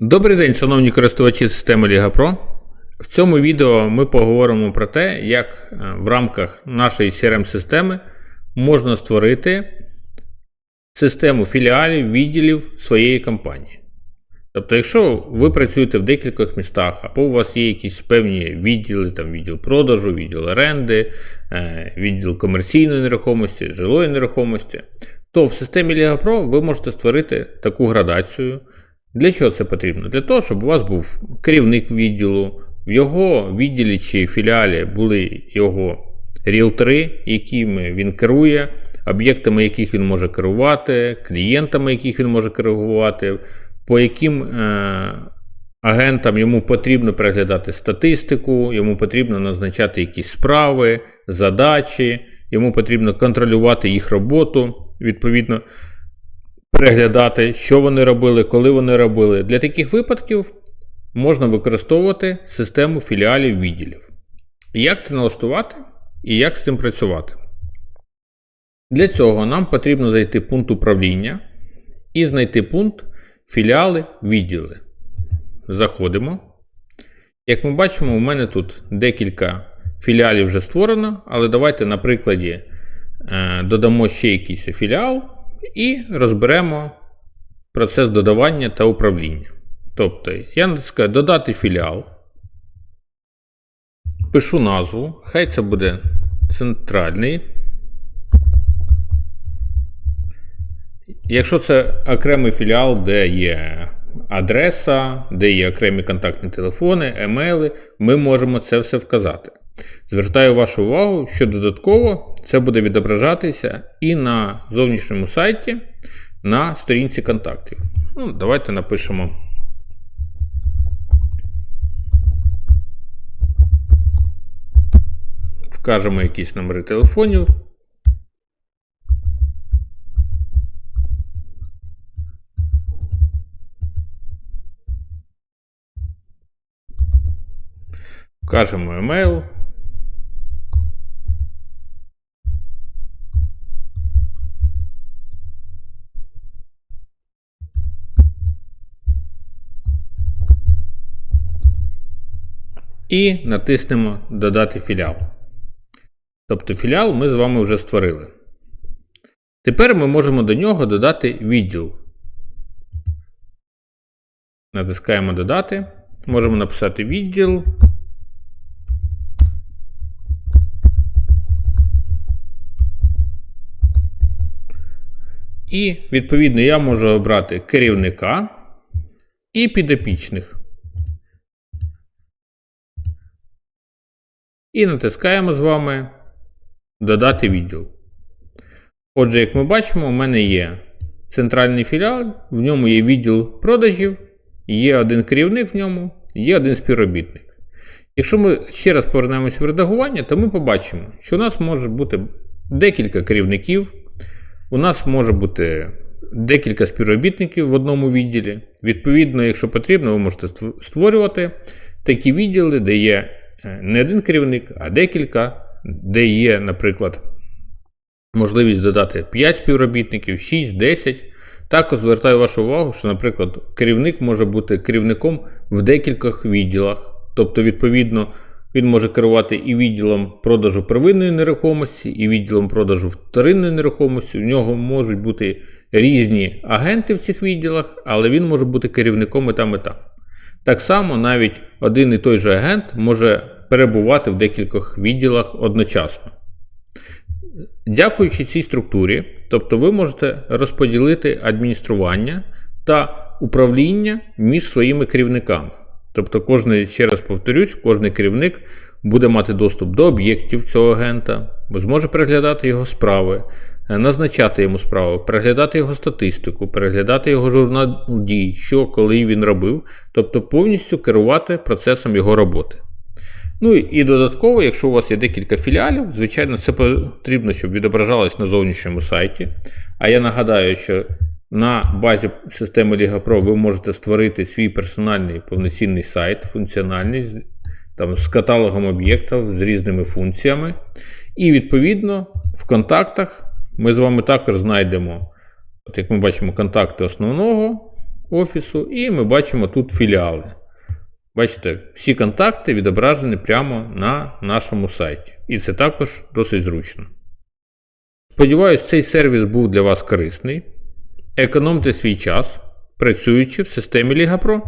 Добрий день, шановні користувачі системи Liga Pro. В цьому відео ми поговоримо про те, як е, в рамках нашої CRM-системи можна створити систему філіалів, відділів своєї компанії. Тобто, якщо ви працюєте в декількох містах, або у вас є якісь певні відділи, там відділ продажу, відділ оренди, е, відділ комерційної нерухомості, жилої нерухомості, то в системі Pro ви можете створити таку градацію. Для чого це потрібно? Для того, щоб у вас був керівник відділу, в його відділі чи філіалі були його ріелтори, якими він керує, об'єктами, яких він може керувати, клієнтами, яких він може керувати, по яким е, агентам йому потрібно переглядати статистику, йому потрібно назначати якісь справи, задачі, йому потрібно контролювати їх роботу. Відповідно, переглядати, що вони робили, коли вони робили. Для таких випадків можна використовувати систему філіалів відділів. Як це налаштувати і як з цим працювати? Для цього нам потрібно зайти в пункт управління і знайти пункт філіали відділи. Заходимо. Як ми бачимо, у мене тут декілька філіалів вже створено, але давайте на прикладі е, додамо ще якийсь філіал і розберемо процес додавання та управління. Тобто, я натискаю додати філіал. Пишу назву, хай це буде центральний. Якщо це окремий філіал, де є адреса, де є окремі контактні телефони, емейли, ми можемо це все вказати. Звертаю вашу увагу, що додатково це буде відображатися і на зовнішньому сайті, на сторінці контактів. Ну, Давайте напишемо. Вкажемо якісь номери телефонів. Вкажемо емейл. І натиснемо Додати філіал. Тобто філіал ми з вами вже створили. Тепер ми можемо до нього додати відділ. Натискаємо Додати. Можемо написати відділ. І, відповідно, я можу обрати керівника і підопічних. І натискаємо з вами Додати відділ. Отже, як ми бачимо, у мене є центральний філіал, в ньому є відділ продажів, є один керівник в ньому, є один співробітник. Якщо ми ще раз повернемося в редагування, то ми побачимо, що у нас може бути декілька керівників, у нас може бути декілька співробітників в одному відділі. Відповідно, якщо потрібно, ви можете створювати такі відділи, де є не один керівник, а декілька, де є, наприклад, можливість додати 5 співробітників, 6, 10. Також звертаю вашу увагу, що, наприклад, керівник може бути керівником в декількох відділах. Тобто, відповідно, він може керувати і відділом продажу первинної нерухомості, і відділом продажу вторинної нерухомості. У нього можуть бути різні агенти в цих відділах, але він може бути керівником і там, і там. Так само навіть один і той же агент може перебувати в декількох відділах одночасно. Дякуючи цій структурі, тобто ви можете розподілити адміністрування та управління між своїми керівниками. Тобто, кожний, ще раз повторюсь, кожний керівник буде мати доступ до об'єктів цього агента, зможе переглядати його справи, е, назначати йому справи, переглядати його статистику, переглядати його журнал дій, що коли він робив, тобто повністю керувати процесом його роботи. Ну і додатково, якщо у вас є декілька філіалів, звичайно, це потрібно, щоб відображалось на зовнішньому сайті. А я нагадаю, що на базі системи Liga Pro ви можете створити свій персональний повноцінний сайт, функціональний, там, з каталогом об'єктів, з різними функціями. І, відповідно, в контактах ми з вами також знайдемо, от як ми бачимо, контакти основного офісу, і ми бачимо тут філіали. Бачите, всі контакти відображені прямо на нашому сайті. І це також досить зручно. Сподіваюсь, цей сервіс був для вас корисний. Економте свій час, працюючи в системі Liga Pro.